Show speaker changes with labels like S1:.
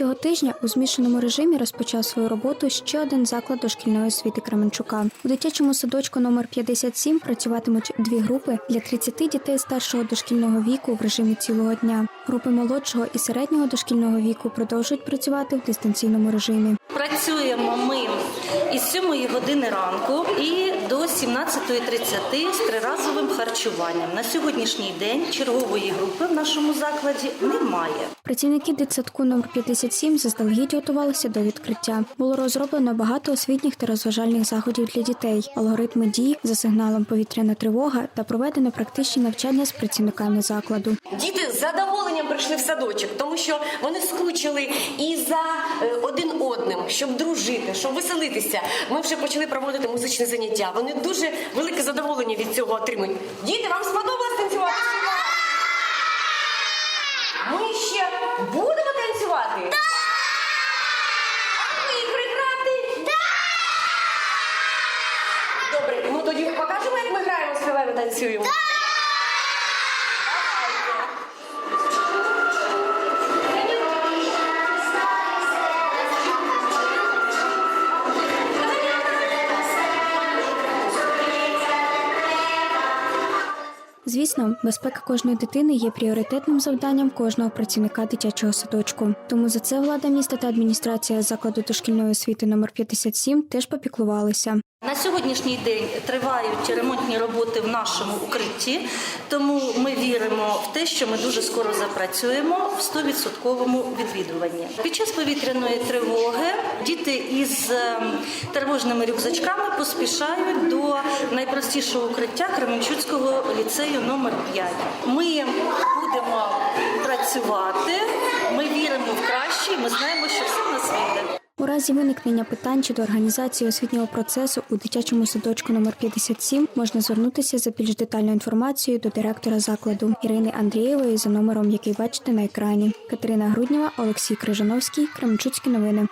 S1: Цього тижня у змішаному режимі розпочав свою роботу ще один заклад дошкільної освіти Кременчука. У дитячому садочку номер 57 працюватимуть дві групи для 30 дітей старшого дошкільного віку в режимі цілого дня. Групи молодшого і середнього дошкільного віку продовжують працювати в дистанційному режимі.
S2: Працюємо ми із 7 години ранку і до 17.30 з триразовим харчуванням. На сьогоднішній день чергової групи в нашому закладі немає.
S1: Працівники дитсадку номер 57 заздалегідь готувалися до відкриття. Було розроблено багато освітніх та розважальних заходів для дітей, алгоритми дій за сигналом повітряна тривога та проведено практичні навчання з працівниками закладу.
S3: Діти з задоволенням прийшли в садочок, тому що вони скучили і за е, один одним, щоб дружити, щоб веселитися. Ми вже почали проводити музичні заняття. Вони дуже велике задоволення від цього отримують. Діти, вам сподобалось танцювати? Ми ще будемо танцювати? Так! А ігри грати? Так! Добре, ну тоді покажемо, як ми граємо, співаємо, танцюємо.
S1: Звісно, безпека кожної дитини є пріоритетним завданням кожного працівника дитячого садочку. Тому за це влада міста та адміністрація закладу дошкільної освіти номер 57 теж попіклувалися.
S2: На сьогоднішній день тривають ремонтні роботи в нашому укритті, тому ми віримо в те, що ми дуже скоро запрацюємо в 100% відвідуванні. Під час повітряної тривоги діти із ем, тривожними рюкзачками поспішають до найпростішого укриття Кременчуцького ліцею номер 5. Ми будемо працювати, ми віримо в краще, ми знаємо, що все в нас вийде.
S1: У разі виникнення питань щодо організації освітнього процесу у дитячому садочку номер 57 можна звернутися за більш детальною інформацією до директора закладу Ірини Андрієвої за номером, який бачите на екрані. Катерина Груднєва, Олексій Крижановський, Кременчуцькі новини.